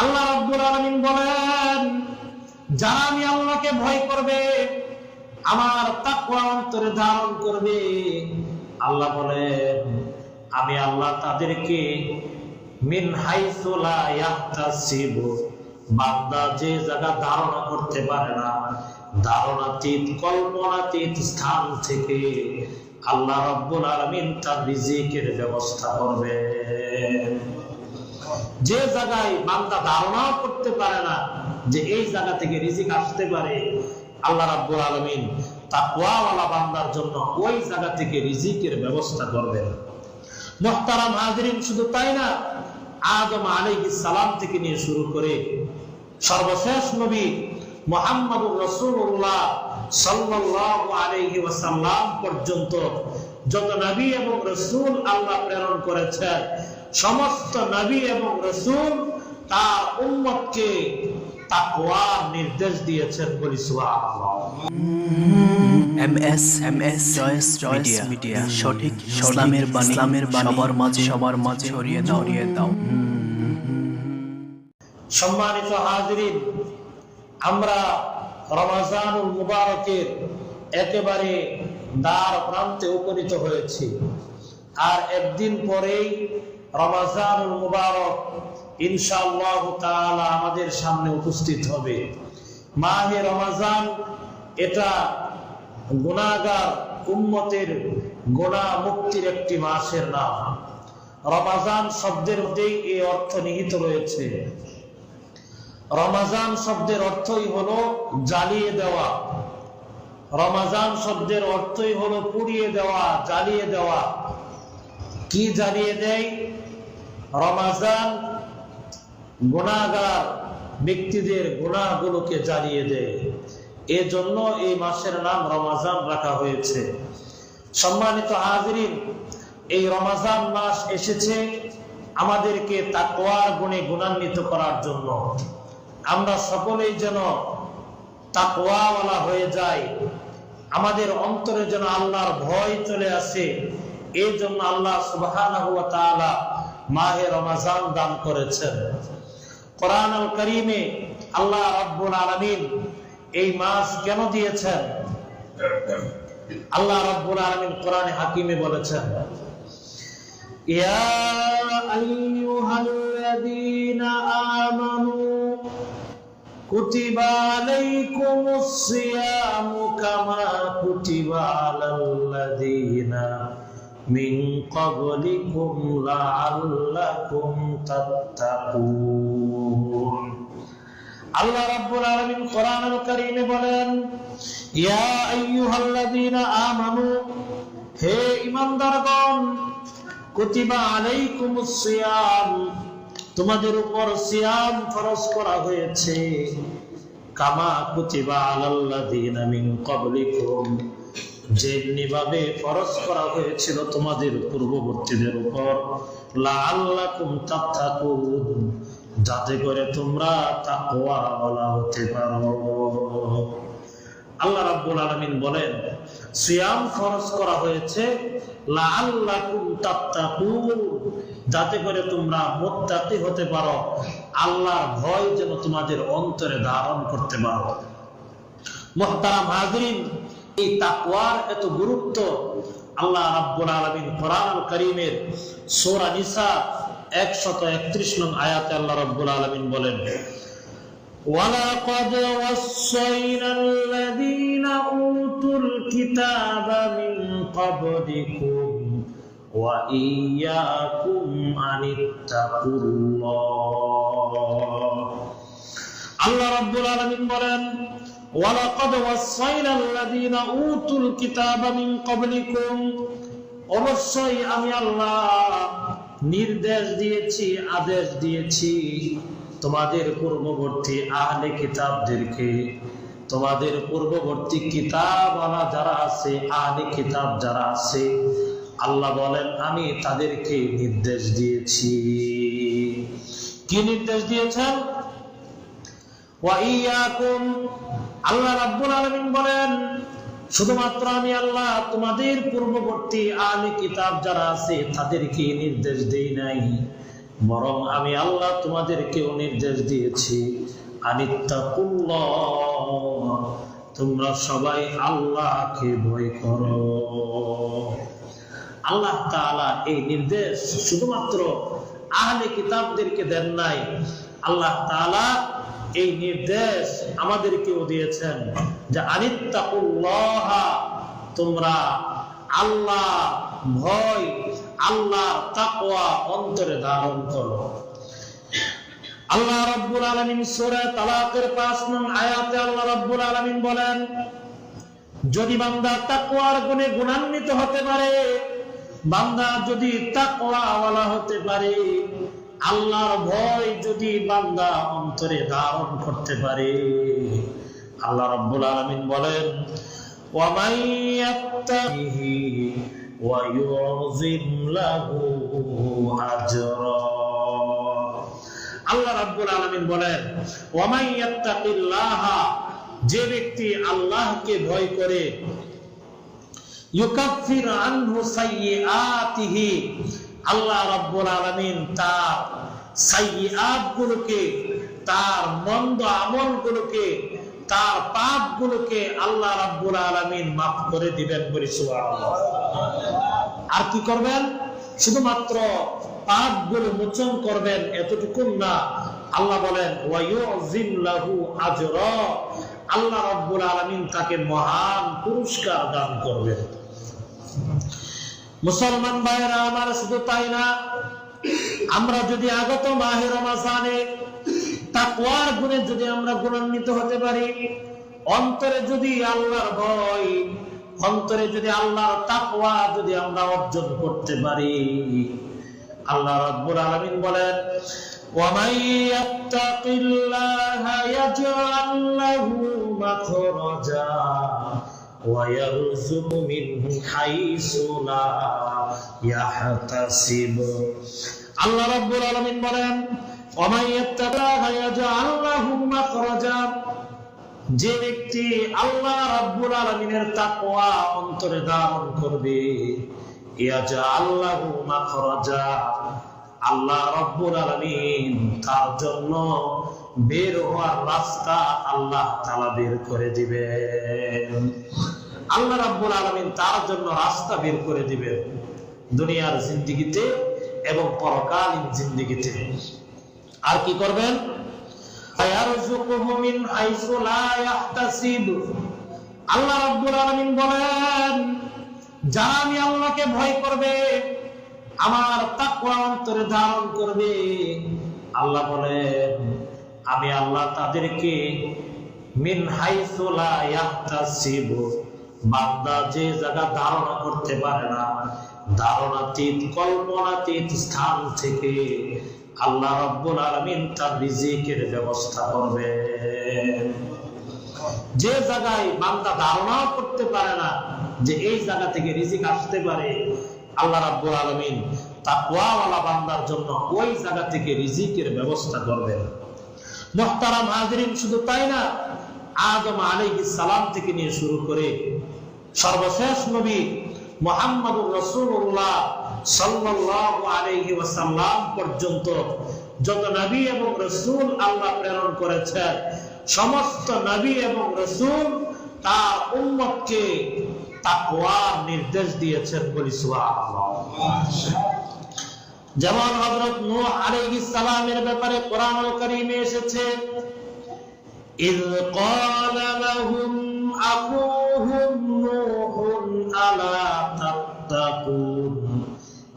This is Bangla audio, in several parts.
আল্লাহ রাব্বুল আলামিন বলেন, যারা আমি আল্লাহকে ভয় করবে, আমার তাকওয়া অন্তরে ধারণ করবে, আল্লাহ বলেন, আমি আল্লাহ তাদেরকে মিন হাইসু লা বান্দা যে জায়গা ধারণা করতে পারে না, ধারণাতীত, কল্পনাতীত স্থান থেকে আল্লাহ রাব্বুল আলামিন তার রিজিকের ব্যবস্থা করবে যে জায়গায় বান্দা ধারণাও করতে পারে না যে এই জায়গা থেকে রিজিক আসতে পারে, আল্লাহ রাব্বুল আলামিন তাকওয়াওয়ালা বান্দার জন্য ওই জায়গা থেকে রিজিকের ব্যবস্থা করবেন। মুহতারাম হাজিরিন, শুধু তাই না, আদম আলাইহিস সালাম থেকে নিয়ে শুরু করে সর্বশেষ নবী মুহাম্মদুর রাসূলুল্লাহ সাল্লাল্লাহু আলাইহি ওয়াসাল্লাম পর্যন্ত যত নবী এবং রাসূল আল্লাহ প্রেরণ করেছেন সমস্ত নবী এবং রাসূল তার উম্মতকে নির্দেশ দিয়েছেন বলি মিডিয়া সঠিক ইসলামের বাণী ইসলামের সবার মাঝে সবার মাঝে ছড়িয়ে দাও। দাও। সম্মানিত হাজিরিন আমরা রমাজানুল মুবারকের একেবারে দ্বার প্রান্তে উপনীত আর একদিন পরেই রমাজানুল মুবারক ইনশাআল্লাহ আমাদের সামনে উপস্থিত হবে। মাহে রমাজান এটা গুনাহগার উম্মতের গুনাহ মুক্তির একটি মাসের নাম। রমাজান শব্দের মধ্যেই এই অর্থ নিহিত রয়েছে। রমাজান শব্দের অর্থই হলো জ্বালিয়ে দেওয়া। রমাজান শব্দের অর্থই হলো পুড়িয়ে দেওয়া, জ্বালিয়ে দেওয়া। কি জ্বালিয়ে দেয়? রমাজান গুণাগার ব্যক্তিদের গুণাগুলোকে জ্বালিয়ে দেয়। এজন্য এই মাসের নাম রমাজান রাখা হয়েছে। সম্মানিত হাজরিন, এই রমাজান মাস এসেছে আমাদেরকে তাকওয়ার গুণে গুণান্বিত করার জন্য। আমরা সকলেই যেন তাকওয়াওয়ালা হয়ে যাই। আমাদের অন্তরে যেন আল্লাহর ভয় চলে আসে, এই জন্য আল্লাহ ওয়া মাহে রমাজান দান করেছেন। কোরআন আল করিমে আল্লাহ রাব্বুল আলামিন এই মাস কেন দিয়েছেন? আল্লাহ রাব্বুল আলামিন কোরআনে হাকিমে বলেছেন, ইয়া আইয়ুহাল্লাযীনা আমানু তাত্তাকুন আল্লাহ রাব্বুল আলামিন কোরআনুল কারীমে বলেন, ইয়া আইয়ুহাল্লাযীনা আমানু, হে ঈমানদারগণ, কুতিবা আলাইকুমুস সিয়াম তোমাদের উপর সিয়াম ফরজ করা হয়েছে। কামা কুতিবা আলাল্লাযীনা মিন ক্বাবলিকুম। যেমনি ভাবে ফরজ করা হয়েছিল তোমাদের পূর্ববর্তীদের উপর। লাআল্লাকুম তাত্তাকুন। যাতে করে তোমরা তাকওয়া বলা হতে পারো। আল্লাহ রাব্বুল আলামিন বলেন, সিয়াম ফরজ করা হয়েছে, লাআল্লাকুম তাত্তাকুন। যাতে করে তোমরা মুত্তাকি হতে পারো আল্লাহর ভয় যেন তোমাদের অন্তরে ধারণ করতে পারো মুহতারাম হাজরিন এই তাকওয়ার এত গুরুত্ব আল্লাহ রাব্বুল আলামিন কোরআন আল কারীমের সূরা নিসা 131 নং আয়াতে আল্লাহ রাব্বুল আলামিন বলেন ولقد وصينا الذين أوتوا الكتاب من قبلكم وإياكم أن اتقوا الله আল্লাহ রাব্বুল আলামিন বলেন ওয়ালাকাদ ওয়াসাইনা আল্লাযীনা উতুল কিতাবা মিন ক্বাবলিকুম অবশ্যই আমি আল্লাহ নির্দেশ দিয়েছি আদেশ দিয়েছি তোমাদের পূর্ববর্তী আহলে কিতাবদেরকে তোমাদের পূর্ববর্তী কিতাবওয়ালা যারা আছে আহলে কিতাব যারা আছে আল্লাহ বলেন, আমি তাদেরকে নির্দেশ দিয়েছি। কি নির্দেশ দিয়েছেন? আল্লাহ রাব্বুল আলামিন বলেন, শুধুমাত্র আমি আল্লাহ, তোমাদের পূর্ববর্তী আলে কিতাব যারা আছে, তাদেরকে নির্দেশ দেই নাই। বরং আমি আল্লাহ, তোমাদেরকেও নির্দেশ দিয়েছি। তোমরা সবাই আল্লাহকে ভয় করো। আল্লাহ তাআলা এই নির্দেশ শুধুমাত্র আহলে কিতাবদেরকে দেন নাই। আল্লাহ তাআলা এই নির্দেশ আমাদেরকেও দিয়েছেন যে, আনিত্তাকুল্লাহ তোমরা আল্লাহ ভয়, আল্লাহর তাকওয়া অন্তরে ধারণ করো। আল্লাহ রাব্বুল আলামিন সূরা তালাকের 5 নং আয়াতে আল্লাহ রাব্বুল আলামিন বলেন, যদি বান্দা তাকওয়ার গুণে গুণান্বিত হতে পারে বান্দা যদি তাকওয়াওয়ালা হতে পারে, আল্লাহর ভয় যদি বান্দা অন্তরে ধারণ করতে পারে। আল্লাহ রাব্বুল আলামিন বলেন ওয়া মান ওয়া ইউযিম লাহু আল্লাহ রাব্বুল আলামিন বলেন যে ব্যক্তি আল্লাহকে ভয় করে ইউকাফির আনহু সাইয়্যাতিহি। আল্লাহ রাব্বুল আলামিন তার তার মন্দ আমলগুলোকে, তার পাপগুলোকে আল্লাহ রাব্বুল আলামিন maaf করে দিবেন বলি সুবহানাল্লাহ। আর কি করবেন? শুধুমাত্র পাপগুলো মোচন করবেন এতটুকু না। আল্লাহ বলেন ওয়ায়ুযিম লাহু আজরা। আল্লাহ রাব্বুল আলামিন তাকে মহান পুরস্কার দান করবেন। মুসলমান ভাইয়েরা আমার শুধু তাই না আমরা যদি আগত মাহে রমাজানে তাকওয়ার গুণে যদি আমরা গুণান্বিত হতে পারি অন্তরে যদি আল্লাহর ভয় অন্তরে যদি আল্লাহর তাকওয়া যদি আমরা অর্জন করতে পারি আল্লাহ রাব্বুল আলামিন বলেন ومن يتق الله يجعل له مخرجا ويرزق منه حيث لا يحتسب আল্লাহ রাব্বুল আলামিন বলেন ومن يتق الله يجعل له مخرجا যে ব্যক্তি আল্লাহ রাব্বুল আলামিনের তাকওয়া অন্তরে ধারণ করবে ইয়াজা আল্লাহু মাখরাজা আল্লাহ রাব্বুল আলামিন তার জন্য বের হওয়ার রাস্তা আল্লাহ তালা বের করে দিবেন। আল্লাহ রাব্বুল আলামিন তার জন্য রাস্তা বের করে দিবেন দুনিয়ার জিন্দেগিতে এবং পরকালীন জিন্দেগিতে। আর কি করবেন? আল্লাহ রাব্বুল আলামিন বলেন, যারা আমি আল্লাহকে ভয় করবে, আমার তাকওয়া অন্তরে ধারণ করবে। আল্লাহ বলেন আমি আল্লাহ তাদেরকে মিন বান্দা যে জায়গা ধারণা করতে পারে না, ধারণাতীত, কল্পনাতীত স্থান থেকে আল্লাহ রাব্বুল আলামিন তার ব্যবস্থা করবে যে জায়গায় বান্দা ধারণাও করতে পারে না, যে এই জায়গা থেকে রিজিক আসতে পারে, আল্লাহ রাব্বুল আলামিন তাকওয়াওয়ালা বান্দার জন্য ওই জায়গা থেকে রিজিকের ব্যবস্থা করবেন। মুহতারাম হাজিরিন, শুধু তাই না, আদম আলাইহিস সালাম থেকে নিয়ে শুরু করে সর্বশেষ নবী আলাইহি ওয়াসাল্লাম পর্যন্ত যত নবী এবং রাসূল আল্লাহ প্রেরণ করেছেন সমস্ত নবী এবং রাসূল তার উম্মতকে তাকওয়ার নির্দেশ দিয়েছেন বলি যেমন হযরত নূহ আলাইহিস সালামের ব্যাপারে কোরআনুল কারীমে এসেছে إذ قال لهم أخوهم نوح ألا تتقون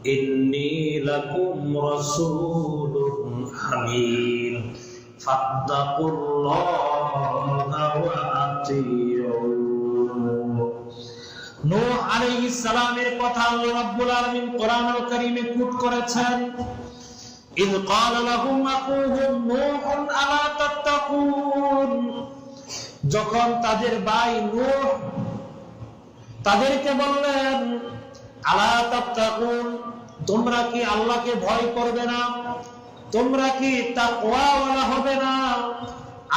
إني لكم رسول أمين فاتقوا الله وأطيعون নূহ আলাইহিস সালামের কথা আল্লাহ রাব্বুল আলামিন কোরআনুল কারীমে কোট করেছেন إذ قال لهم أخوهم نوح ألا تتقون যখন তাদের ভাই নূহ তাদেরকে বললেন আলা তাত্তাকুন তোমরা কি আল্লাহকে ভয় করবে না তোমরা কি তাকওয়াওয়ালা হবে না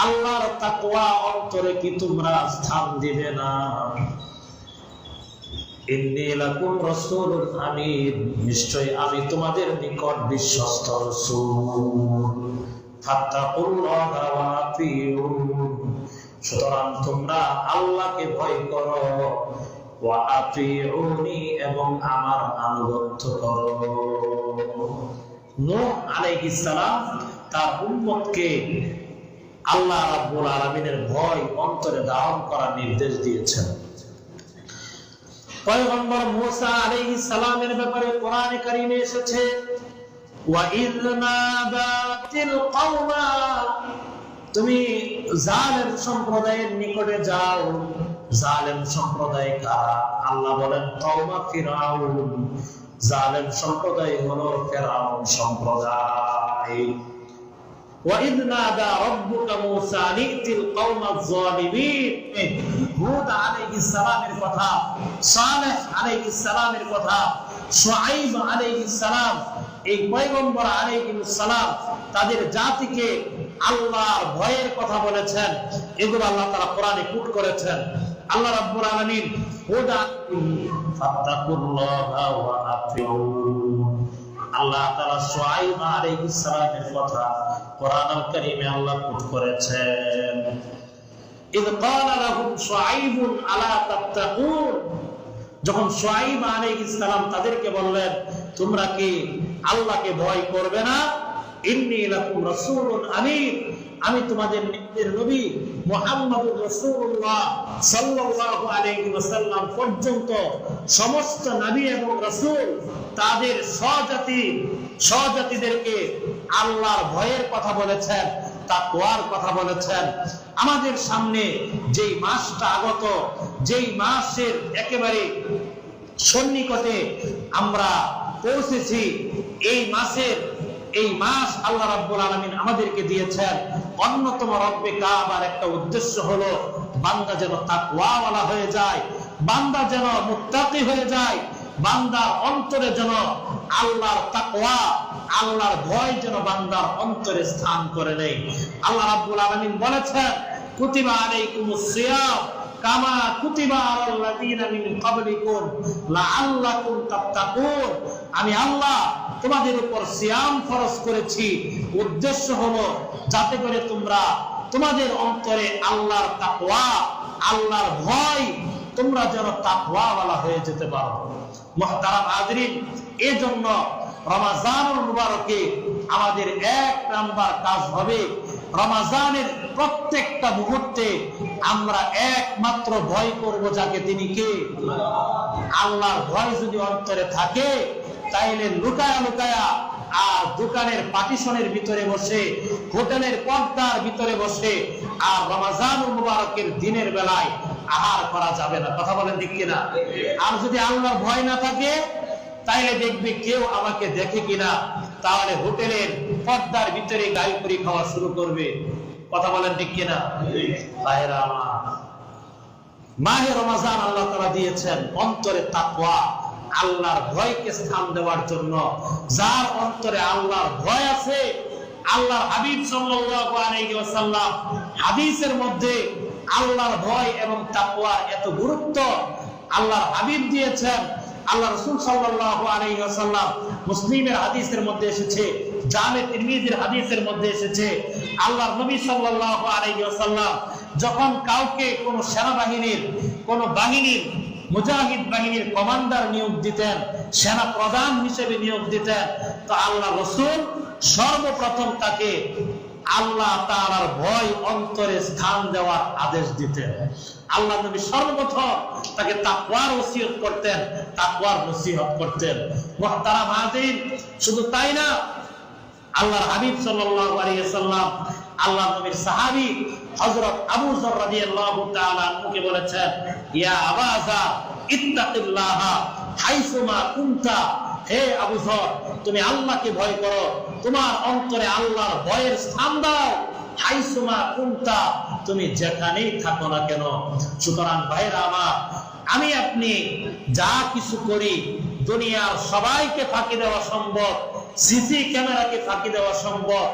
আল্লাহর তাকওয়া অন্তরে কি তোমরা স্থান দিবে না নিশ্চয় আমি তোমাদের নিকট বিশ্বস্ত সুতরাং তোমরা আল্লাহকে ভয় করো। এবং আমার আনুগত্য করো। নূহ আল্লাহ রাব্বুল আলামিনের ভয় অন্তরে ধারণ করার নির্দেশ দিয়েছেন। পয়গম্বর মুসা আলাইহিস সালামের ব্যাপারে কোরআনে কারিমে এসেছে وَإِذْ نَادَتِ الْقَوْمَ তুমি জালেম সম্প্রদায়ের নিকটে যাও জালেম সম্প্রদায় কারা আল্লাহ বলেন কওমা ফিরাউন জালেম সম্প্রদায় হলো ফেরাউন সম্প্রদায় وإذ نادى ربك موسى أن ائت القوم الظالمين হুদ আলাইহিস সালামের কথা সালেহ আলাইহিস সালামের কথা শুআইব আলাইহিস সালাম এই পয়গম্বর আলাইহিস সালাম তাদের জাতিকে আল্লাহর ভয়ের কথা বলেছেন এগুলো আল্লাহ তাআলা কোরআনে কোট করেছেন আল্লাহ রাব্বুল আলামিন হুদ ফাত্তাকুল্লাহা ওয়া আতিউন আল্লাহ তাআলা শুআইব আলাইহিস সালামের কথা কোরআনুল কারীমে আল্লাহ কোট করেছেন। লাহুম আলা তাত্তাকুন। যখন আলাইহিস সালাম তাদেরকে বললেন, তোমরা কি আল্লাহকে ভয় করবে না? ইন্নী লাকুম রাসূলুন আমি তোমাদের নিজের নবী রাসূলুল্লাহ সাল্লাল্লাহু আলাইহি ওয়াসাল্লাম পর্যন্ত সমস্ত নবী এবং রাসূল তাদের স্বজাতি, স্বজাতিদেরকে আল্লাহর ভয়ের কথা বলেছেন, তাকওয়ার কথা বলেছেন। আমাদের সামনে যেই মাসটা আগত, যেই মাসের একেবারে সন্নিকটে আমরা পৌঁছেছি, এই মাসের, এই মাস আল্লাহ রাব্বুল আলামিন আমাদেরকে দিয়েছেন। অন্যতম রব্বে কাবার একটা উদ্দেশ্য হলো, বান্দা যেন তাকওয়াওয়ালা হয়ে যায়, বান্দা যেন মুত্তাকি হয়ে যায় বান্দার অন্তরে যেন আল্লাহর তাকওয়া, আল্লাহর ভয় যেন বান্দার অন্তরে স্থান করে নেই আল্লাহ রাব্বুল আলামিন বলেছেন, কুতিবা আলাইকুমুস সিয়াম কামা কুতিবা আলাল্লাযীনা মিন ক্বাবলিকুম লাআল্লাকুম তাত্তাকুন। আমি আল্লাহ তোমাদের উপর সিয়াম ফরজ করেছি। উদ্দেশ্য হলো যাতে করে তোমরা তোমাদের অন্তরে আল্লাহর তাকওয়া, আল্লাহর ভয় তোমরা যেন তাকওয়াওয়ালা হয়ে যেতে পারো। এজন্য আমাদের এক নাম্বার কাজ হবে। রমাজানের প্রত্যেকটা মুহূর্তে আমরা একমাত্র ভয় করব যাকে তিনি কে? আল্লাহর ভয় যদি অন্তরে থাকে, তাইলে লুকায়া লুকায়া আর দোকানের পাটিশনের ভিতরে বসে, হোটেলের পর্দার ভিতরে বসে, আর রমাজানুল মুবারকের দিনের বেলায় আহার করা যাবে না। কথা বলেন ঠিক কিনা? আর যদি আল্লাহর ভয় না থাকে, তাইলে দেখবে কেউ আমাকে দেখে কিনা? তাহলে হোটেলের পর্দার ভিতরে গায়করি খাওয়া শুরু করবে। কথা বলেন ঠিক কিনা? মাহে রমাজান আল্লাহ তারা দিয়েছেন অন্তরে তাকওয়া। আল্লাহর ভয়কে স্থান দেওয়ার জন্য। যার অন্তরে আল্লাহর ভয় আছে, আল্লাহর হাবিব সাল্লাল্লাহু আলাইহি ওয়াসাল্লাম হাদিসের মধ্যে আল্লাহর ভয় এবং তাকওয়ার এত গুরুত্ব। আল্লাহর হাবিব দিয়েছেন, আল্লাহ রাসূল সাল্লাল্লাহু আলাইহি ওয়াসাল্লাম মুসলিমের হাদিসের মধ্যে এসেছে, জামে তিরমিজির হাদিসের মধ্যে এসেছে। আল্লাহর নবী সাল্লাল্লাহু আলাইহি ওয়াসাল্লাম যখন কাউকে কোন সেনাবাহিনীর, কোন বাহিনীর মুজাহিদ বাহিনীর কমান্ডার নিয়োগ দিতেন, সেনা প্রধান হিসেবে নিয়োগ দিতেন। তো আল্লাহ রসুল সর্বপ্রথম তাকে আল্লাহ তাআলার ভয় অন্তরে স্থান দেওয়ার আদেশ দিতেন। আল্লাহ নবী সর্বপ্রথম তাকে তাকওয়ার ওসিয়ত করতেন, তাকওয়ার নসিহত করতেন। মুহতারাম হাজির, শুধু তাই না, আল্লাহর হাবিব সাল্লাল্লাহু আলাইহি সাল্লাম আল্লাহ নবীর সাহাবী হযরত আবু যর রাদিয়াল্লাহু তাআলা আনহুকে বলেছেন, ইয়া হাইসুমা কুনতা। হে আবু যর, তুমি আল্লাহকে ভয় করো। তোমার অন্তরে আল্লাহর ভয়ের স্থান দাও। হাইসুমা কুনতা, তুমি যেখানেই থাকো না কেন। সুতরাং ভাইরা আমার, আমি আপনি যা কিছু করি, দুনিয়ার সবাইকে ফাঁকি দেওয়া সম্ভব। সিসি ক্যামেরাকে ফাঁকি দেওয়া সম্ভব,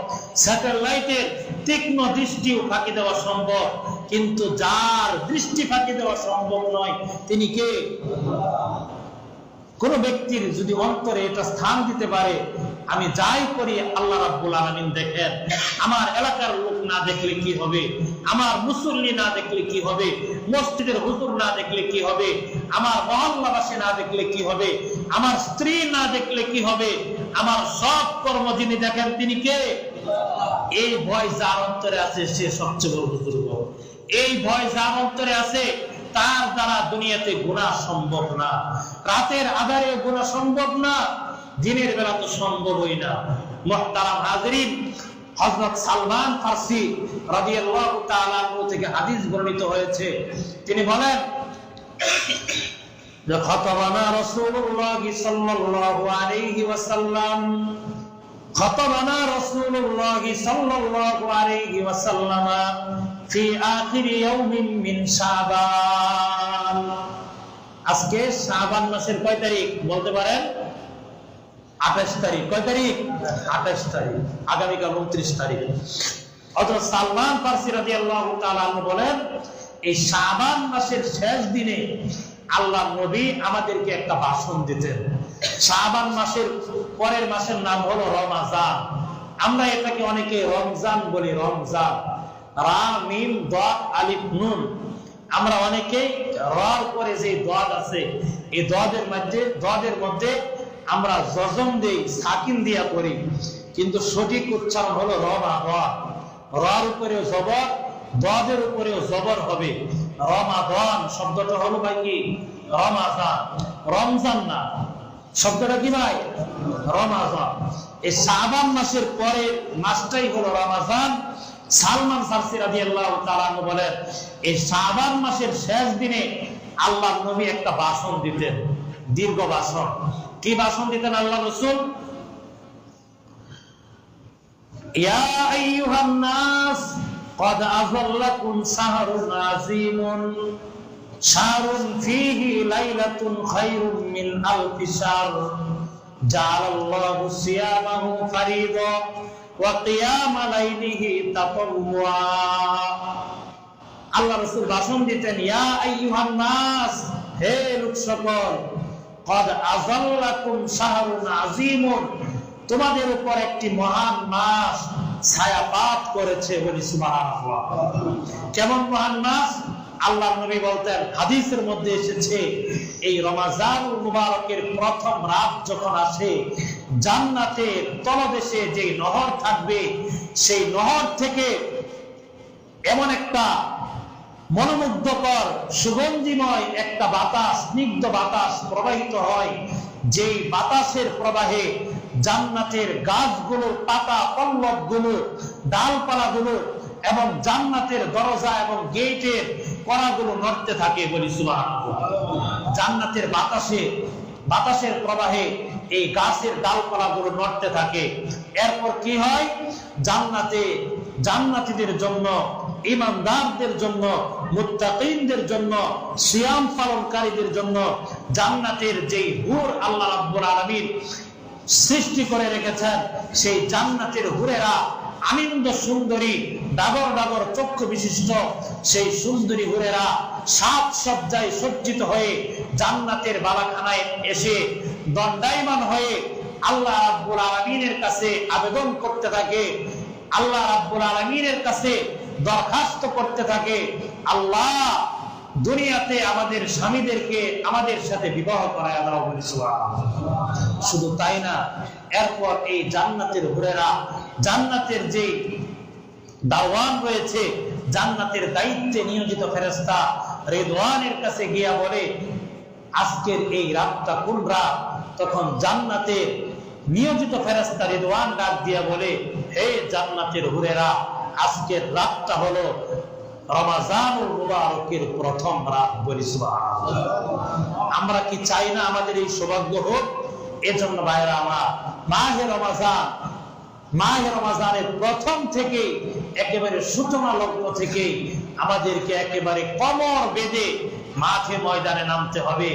স্যাটেলাইটের তীক্ষ্ণ দৃষ্টিও ফাঁকি দেওয়া সম্ভব, কিন্তু যার দৃষ্টি ফাঁকি দেওয়া সম্ভব নয়, তিনি কে? কোন ব্যক্তির যদি অন্তরে এটা স্থান দিতে পারে, আমি যাই করি, আল্লাহ রাব্বুল আলামিন দেখেন। আমার এলাকার লোক না দেখলে কি হবে? আমার মুসল্লি না দেখলে কি হবে? মসজিদের হুজুর না দেখলে কি হবে? আমার মহল্লাবাসী না দেখলে কি হবে? আমার স্ত্রী না দেখলে কি হবে? আমার সব কর্ম যিনি দেখেন, তিনি কে? এই ভয় যার অন্তরে আছে সে সবচেয়ে বড় বুজুর্গ এই ভয় যার অন্তরে আছে তার দ্বারা দুনিয়াতে গুণা সম্ভব না। রাতের আধারে গুণা সম্ভব না, দিনের বেলা তো সম্ভবই না। মোহতারাম হাজরিন, হযরত সালমান ফার্সি রাদিয়াল্লাহু তাআলা থেকে হাদিস বর্ণিত হয়েছে। তিনি বলেন যে খতবানা রাসূলুল্লাহ সাল্লাল্লাহু আলাইহি ওয়াসাল্লাম خطبنا رسول الله صلى الله عليه وسلم في آخر يوم من شعبان আজকে শাবান মাসের কয় তারিখ বলতে পারেন আঠাশ তারিখ কয় তারিখ আঠাশ তারিখ আগামীকাল উনত্রিশ তারিখ হযরত সালমান ফারসি রাদিয়াল্লাহু তাআলা আনহু বলেন এই শাবান মাসের শেষ দিনে আল্লাহ নবী আমাদেরকে একটা ভাষণ দিতেন। শাবান মাসের পরের মাসের নাম হলো রমাজান। আমরা এটাকে অনেকে রমজান বলি, রমজান। রা আমরা যে দদ আছে, এই দদের মধ্যে দদের মধ্যে আমরা জজম দেই, সাকিন দিয়া করি। কিন্তু সঠিক উচ্চারণ হলো রমা রর উপরেও জবর, দদের উপরেও জবর হবে। রমাদান শব্দটা হলো ভাই কি? রমাজান। রমজান না। শব্দটা কি ভাই? রমাজান। এই শাবান মাসের পরে মাসটাই হলো রমাজান। সালমান ফারসি রাদিয়াল্লাহু তাআলা বলেন, এই শাবান মাসের শেষ দিনে আল্লাহ নবী একটা ভাষণ দিতেন। দীর্ঘ ভাষণ। কি ভাষণ দিতেন আল্লাহ রাসূল? ইয়া আইয়ুহান নাস قد أظلكم شهر عظيم شهر فيه ليلة خير من ألف شهر جعل الله صيامه فريضا وقيام ليله تطوعا আল্লাহ রসুল ভাষণ দিতেন ইয়া আইয়ুহান নাস হে লোক সকল قد أظلكم شهر عظيم তোমাদের উপর একটি মহান মাস ছায়াপাত করেছে বলি সুবহানাল্লাহ। কেমন মহান মাস আল্লাহ নবী বলতেন, হাদিসের মধ্যে এসেছে, এই রমাজানুল মুবারকের প্রথম রাত যখন আসে জান্নাতের তলদেশে যে নহর থাকবে, সেই নহর থেকে এমন একটা মনোমুগ্ধকর, সুগন্ধিময় একটা বাতাস, স্নিগ্ধ বাতাস প্রবাহিত হয়, যেই বাতাসের প্রবাহে জান্নাতের গাছগুলোর পাতা পল্লবগুলো ডালপালা গুলো এবং জান্নাতের দরজা এবং গেটের কড়াগুলো নড়তে থাকে বলি সুবহানাল্লাহ। জান্নাতের বাতাসে, বাতাসের প্রবাহে এই গাছের ডালপালা গুলো নড়তে থাকে। এরপর কি হয়? জান্নাতে, জান্নাতীদের জন্য, ইমানদারদের জন্য, মুত্তাকিনদের জন্য, সিয়াম পালনকারীদের জন্য জান্নাতের যেই হুর আল্লাহ রাব্বুল আলামিন সৃষ্টি করে রেখেছেন সেই জান্নাতের হুরেরা আনন্দ সুন্দরী, ডাগর ডাগর চক্ষু বিশিষ্ট সেই সুন্দরী হুরেরা সাত সজ্জায় সজ্জিত হয়ে জান্নাতের বালাখানায় এসে দণ্ডায়মান হয়ে আল্লাহ রাব্বুল আলামিনের কাছে আবেদন করতে থাকে। আল্লাহ রাব্বুল আলামিনের কাছে দরখাস্ত করতে থাকে। আল্লাহ দুনিয়াতে আমাদের স্বামীদেরকে আমাদের সাথে বিবাহ করায় দাও বলি শুধু তাই না, এরপর এই জান্নাতের হুরেরা, জান্নাতের যে দারওয়ান রয়েছে, জান্নাতের দায়িত্বে নিয়োজিত ফেরেস্তা রেদওয়ানের কাছে গিয়া বলে, আজকের এই রাতটা কোন রাত? তখন জান্নাতের নিয়োজিত ফেরেস্তা রেদওয়ান ডাক দিয়া বলে, হে জান্নাতের হুরেরা, আজকের রাতটা হলো প্রথম আমরা কি চাই না আমাদের এই সৌভাগ্য হোক? এজন্য ভাইরা আমার মাহে রমাজান, মাহে রমাজানের প্রথম থেকে একেবারে সূচনা লগ্ন থেকে আমাদেরকে একেবারে কমর বেঁধে মাঠে ময়দানে নামতে হবে।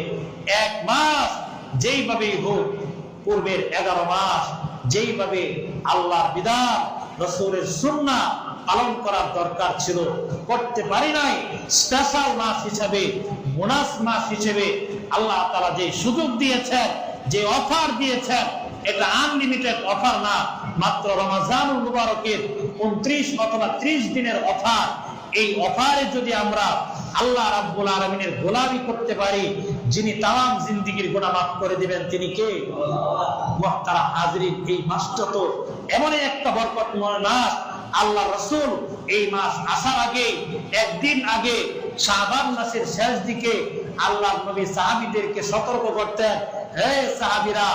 এক মাস যেইভাবেই হোক, পূর্বের এগারো মাস যেইভাবে আল্লাহর বিধান, রসুলের সুন্না পালন করার দরকার ছিল। করতে পারি নাই স্পেশাল মাস হিসেবে বোনাস মাস হিসেবে আল্লাহ তারা যে সুযোগ দিয়েছেন, যে অফার দিয়েছেন, এটা আনলিমিটেড অফার না, মাত্র রমাজানুল মুবারকের উনত্রিশ অথবা ত্রিশ দিনের অফার এই অফারে যদি আমরা আল্লাহ রাব্বুল আলমিনের গোলামি করতে পারি, যিনি তাম জিন্দিগির গুণা মাফ করে দিবেন, তিনি কে? তারা হাজরিন। এই মাসটা তো এমনই একটা বরকতময় মাস আল্লাহ রসুল এই মাস আসার আগে, একদিন আগে শাহবান মাসের শেষ দিকে আল্লাহ নবী সাহাবিদেরকে সতর্ক করতেন, হে সাহাবিরা,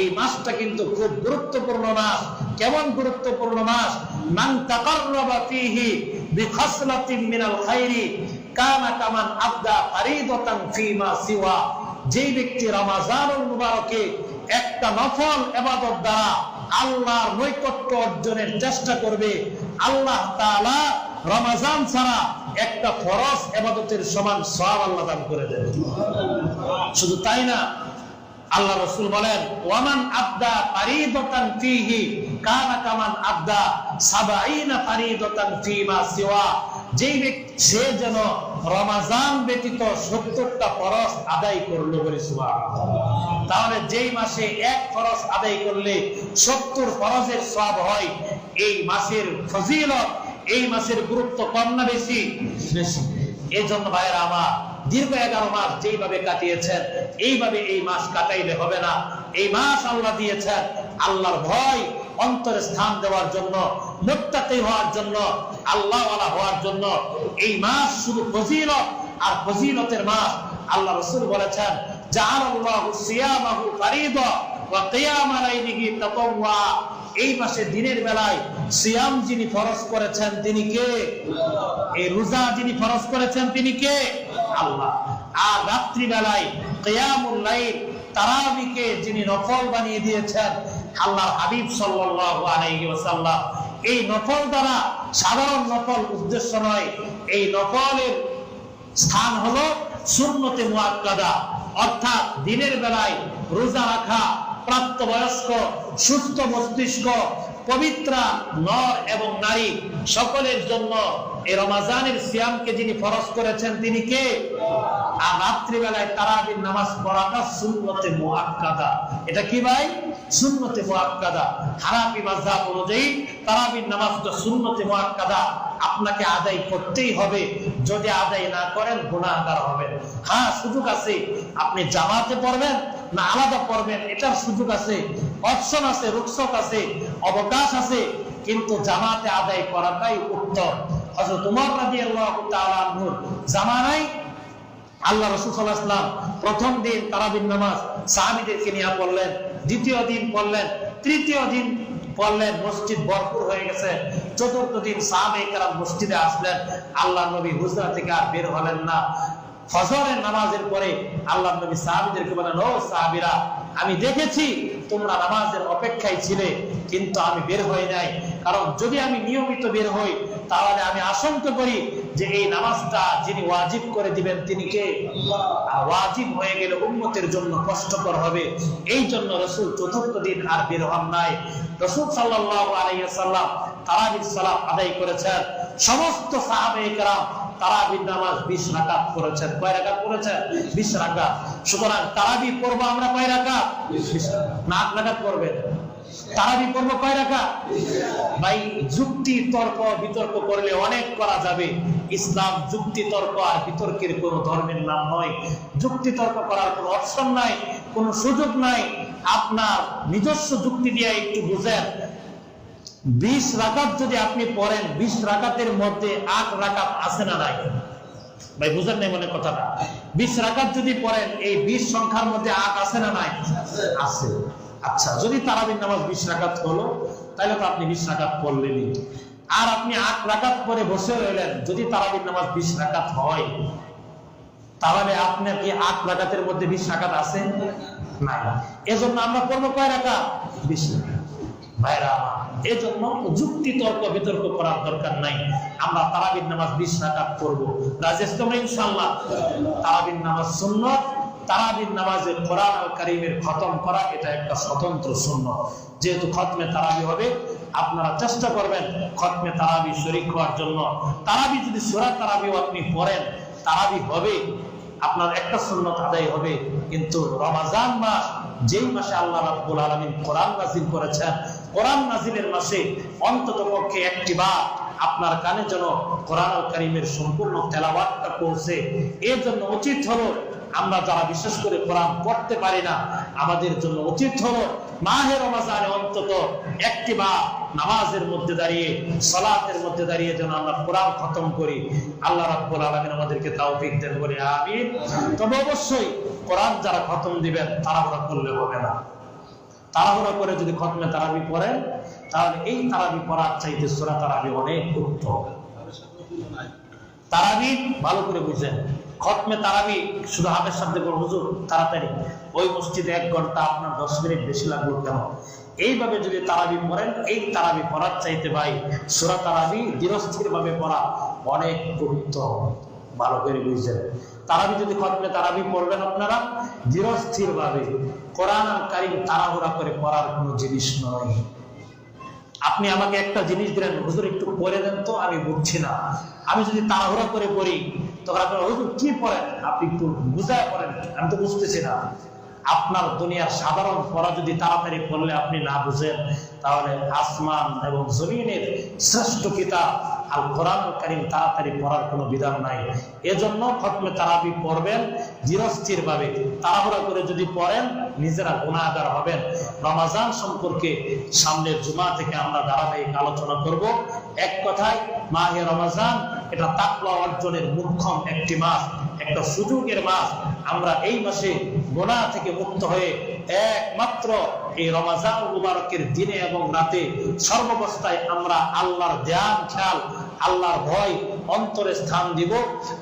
এই মাসটা কিন্তু খুব গুরুত্বপূর্ণ মাস। কেমন গুরুত্বপূর্ণ মাস? মান তাকাররাবা ফীহি বিখাসলাতিন মিনাল খাইরি কানা কামান আবদা ফারিদাতান সিওয়া। যেই ব্যক্তি রমাজানুল মুবারকে একটা নফল ইবাদত দ্বারা আল্লাহর নৈকট্য অর্জনের চেষ্টা করবে আল্লাহ তাআলা রমাজান ছাড়া একটা ফরজ ইবাদতের সমান সওয়াব আল্লাহ দান করে দেন। শুধু তাই না, আল্লাহ রসুল বলেন, ওয়ামান আবদা ফারিদাতান ফীহি কানা কামান আবদা সাবাইনা ফারিদাতান ফীমা সিওয়া। যেই ব্যক্তি, সে যেন রমাজান ব্যতীত সত্তরটা ফরজ আদায় করল বলে তাহলে যেই মাসে এক ফরজ আদায় করলে সত্তর ফরজের সব হয়, এই মাসের ফজিলত, এই মাসের গুরুত্ব কম না বেশি? বেশি। এই জন্য ভাইয়েরা আমার দীর্ঘ এগারো মাস যেইভাবে কাটিয়েছেন, এইভাবে এই মাস কাটাইলে হবে না। এই মাস আল্লাহ দিয়েছেন আল্লাহর ভয়, অন্তরে স্থান দেওয়ার জন্য, মুত্তাকি হওয়ার জন্য, আল্লাহওয়ালা হওয়ার জন্য। এই মাস শুধু ফজিলত আর ফজিলতের মাস আল্লাহ রসুল বলেছেন এই মাসে দিনের বেলায় সিয়াম যিনি ফরজ করেছেন তিনি কে? এই রোজা যিনি ফরজ করেছেন তিনি কে? আল্লাহ। আর রাত্রি বেলায় কিয়ামুল লাইল, তারাবিকে যিনি নফল বানিয়ে দিয়েছেন, আল্লাহর হাবিব সাল্লাল্লাহু আলাইহি ওয়াসাল্লাম। এই নফল দ্বারা সাধারণ নফল উদ্দেশ্য নয়, এই নফলের স্থান হলো সুন্নতে মুআক্কাদা। অর্থাৎ দিনের বেলায় রোজা রাখা প্রাপ্তবয়স্ক সুস্থ মস্তিষ্ক পবিত্রা নর এবং নারী সকলের জন্য রমাজানের সিয়ামকে যিনি ফরজ করেছেন, তিনি কে? আর রাত্রিবেলায় তারাবির নামাজ পড়াটা এটা কি ভাই? অনুযায়ী তারাবির নামাজটা আপনাকে আদায় করতেই হবে। যদি আদায় না করেন, গুনাহগার হবেন। হ্যাঁ সুযোগ আছে। আপনি জামাতে পড়বেন না আলাদা পড়বেন, এটার সুযোগ আছে। অপশন আছে রুকসত আছে, অবকাশ আছে। কিন্তু জামাতে আদায় করাটাই উত্তম। আল্লাহ প্রথম দিন তারাবিন নামাজ সাহাবিদেরকে নিয়ে পড়লেন, দ্বিতীয় দিন পড়লেন, তৃতীয় দিন পড়লেন, মসজিদ ভরপুর হয়ে গেছে। চতুর্থ দিন মসজিদে আসলেন। আল্লাহ নবী হুজরা থেকে আর বের হলেন না। ফজরের নামাজের পরে আল্লাহ নবী সাহাবিদেরকে বলেন ও সাহাবিরা, আমি দেখেছি তোমরা নামাজের অপেক্ষায় ছিলে, কিন্তু আমি বের হই নাই। কারণ যদি আমি নিয়মিত বের হই, তাহলে আমি আশঙ্কা করি যে এই নামাজটা যিনি ওয়াজিব করে দিবেন, তিনি কে? ওয়াজিব হয়ে গেলে উন্মতের জন্য কষ্টকর হবে। এই জন্য রসুল চতুর্থ দিন আর বের হন নাই। রসুল সাল্লাহ আলাইসাল্লাম তারাবির সালাম আদায় করেছেন। সমস্ত সাহাবে কেরাম তারাবির নামাজ বিশ রাকাত করেছেন কয় রাকাত করেছেন বিশ রাকাত। সুতরাং তারাবি পড়ব আমরা কয় রাকাত? না করবেন তারাবি পড়ব কয় রাকাত ভাই, যুক্তি, তর্ক, বিতর্ক করলে অনেক করা যাবে। ইসলাম যুক্তি, তর্ক আর বিতর্কের ধর্মের নাম নয়। যুক্তি, তর্ক করার অপশন নাই সুযোগ নাই। আপনার নিজস্ব যুক্তি দিয়ে একটু বুঝেন। বিশ রাকাত যদি আপনি পড়েন, বিশ রাকাতের মধ্যে আট রাকাত আছে না নাই? ভাই, বুঝেন নাই মনে কথাটা? বিশ রাকাত যদি পড়েন, এই বিশ সংখ্যার মধ্যে আট আছে না নাই? আছে। আচ্ছা যদি তারাবির নামাজ বিশ রাকাত হলো, তাহলে তো আপনি বিশ রাকাত পড়লেনই আর আপনি আট রাকাত করে বসে রইলেন, যদি তারাবির নামাজ বিশ রাকাত হয়, তাহলে আপনার কি আট রাকাতের মধ্যে বিশ রাকাত আছে? না। এজন্য আমরা পড়ব কয় রাকাত? বিশ রাকাত। ভাইরা এজন্য যুক্তি, তর্ক, বিতর্ক করার দরকার নাই। আমরা তারাবির নামাজ বিশ রাকাত পড়ব রাজেশ তোমরা? ইনশাল্লাহ তারাবির নামাজ সুন্নত তারাবির নামাজে কোরআন আল কারিমের খতম করা এটা একটা স্বতন্ত্র সুন্নত। যেহেতু খতমে তারাবি হবে, আপনারা চেষ্টা করবেন খতমে তারাবি শরীক হওয়ার জন্য। তারাবি যদি সুরা তারাবিও আপনি পড়েন, তারাবি হবে, আপনার একটা সুন্নত আদায় হবে। কিন্তু রমাজান মাস, যেই মাসে আল্লাহ রাব্বুল আলামিন কোরআন নাজিল করেছেন, কোরআন নাজিলের মাসে অন্তত পক্ষে একটি বার আপনার কানে যেন কোরআন কারিমের সম্পূর্ণ তেলাওয়াতটা পৌঁছে। এর জন্য উচিত হলো আমরা যারা বিশেষ করে কোরআন পড়তে পারি না, আমাদের জন্য উচিত হলো মাহের রমাজানে অন্তত একটি বার নামাজের মধ্যে দাঁড়িয়ে, সালাতের মধ্যে দাঁড়িয়ে যেন আমরা কোরআন খতম করি। আল্লাহ রাব্বুল আলামিন আমাদেরকে তাওফিক দেন বলে আমিন। তবে অবশ্যই কোরআন যারা খতম দিবেন, তাড়াহুড়া করলে হবে না। তাড়াহুড়া করে যদি খতমে তারাবি পড়েন, তাহলে এই তারাবি পড়ার চাইতে সূরা তারাবি অনেক গুরুত্ব হবে তারাবি ভালো করে বুঝেন। খতমে তারাবি, শুধু হাতের সাথে হুজুর, তাড়াতাড়ি। ওই মসজিদে এক ঘণ্টা আপনার দশ মিনিট বেশি লাগল কেন এইভাবে যদি তারাবি পড়েন, এই তারাবি পড়ার চাইতে ভাই, সুরা তারাবি ধীরস্থির ভাবে পড়া অনেক গুরুত্ব, ভালো করে বুঝছেন। তারাবি যদি খতমে তারাবি পড়বেন আপনারা ধীরস্থির ভাবে কোরআন কারিম তাড়াহুড়া করে পড়ার কোনো জিনিস নয়। আপনি আমাকে একটা জিনিস দিলেন, হুজুর, একটু পড়ে দেন তো, আমি বুঝছি না। আমি যদি তাড়াহুড়া করে পড়ি তখন আপনার হুজুর, কি পড়েন? আপনি একটু বুঝায় পড়েন। আমি তো বুঝতেছি না। আপনার দুনিয়ার সাধারণ পড়া যদি তাড়াতাড়ি পড়লে আপনি না বুঝেন, তাহলে আসমান এবং জমিনের শ্রেষ্ঠ কিতাব আল কোরআন কারিম তাড়াতাড়ি পড়ার কোনো বিধান নাই। এজন্য খতমে তারাবি পড়বেন, ধীরস্থির ভাবে। তাড়াহুড়া করে যদি পড়েন, নিজেরা গুণাগার হবেন। রমাজান সম্পর্কে সামনের জুমা থেকে আমরা ধারাবাহিক আলোচনা করব। এক কথায়, মাহে রমাজান এটা তাকওয়া অর্জনের মুখ্যম একটি মাস, একটা সুযোগের মাস। আমরা এই মাসে গোনা থেকে মুক্ত হয়ে একমাত্র এই রমাজান মুবারকের দিনে এবং রাতে সর্বাবস্থায় আমরা আল্লাহর ধ্যান, খেয়াল আল্লাহর ভয় অন্তরে স্থান দিব।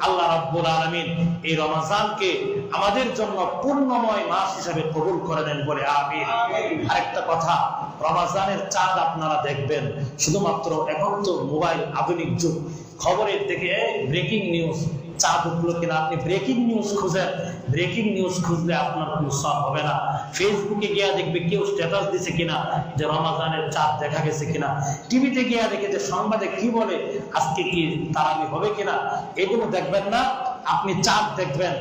আল্লাহ রাব্বুল আলামিন এই রমাজানকে আমাদের জন্য পূর্ণময় মাস হিসেবে কবুল করে দেন বলে আমিন। আরেকটা কথা রমাজানের চাঁদ আপনারা দেখবেন শুধুমাত্র এখন তো মোবাইল আধুনিক যুগ। খবরের থেকে ব্রেকিং নিউজ চাঁদ উঠল কিনা, আপনি ব্রেকিং নিউজ খুঁজেন। ব্রেকিং নিউজ খুঁজলে আপনার কোনো সব হবে না। ফেসবুকে গিয়া দেখবে কেউ স্ট্যাটাস দিছে কিনা, যে রমাজানের চাঁদ দেখা গেছে কিনা। টিভিতে গিয়া দেখে যে সংবাদে কি বলে, আজকে কি তারাবি হবে কিনা, এগুলো দেখবেন না। আপনি চাঁদ দেখবেন,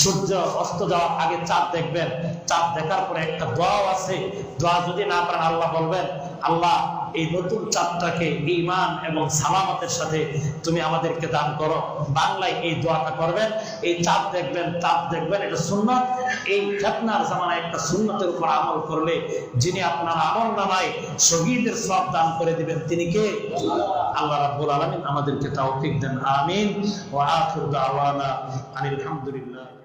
সূর্য অস্ত যাওয়ার আগে চাঁদ দেখবেন। চাঁদ দেখার পরে একটা দোয়াও আছে। দোয়া যদি না পারেন আল্লাহ বলবেন, আল্লাহ এই নতুন চাঁদটাকে ইমান এবং সালামতের সাথে তুমি আমাদেরকে দান করো। বাংলায় এই দোয়াটা করবেন, এই চাঁদ দেখবেন চাঁদ দেখবেন, এটা সুন্নত। এই ফেতনার জামানায় একটা সুন্নতের উপর আমল করলে যিনি আপনার আমল নামায় শহীদের সব দান করে দিবেন, তিনি কে? আল্লাহ রাব্বুল আলামিন আমাদেরকে তৌফিক দেন, আমিন। ওয়া আখিরু দাওয়ানা আনিল হামদুলিল্লাহ।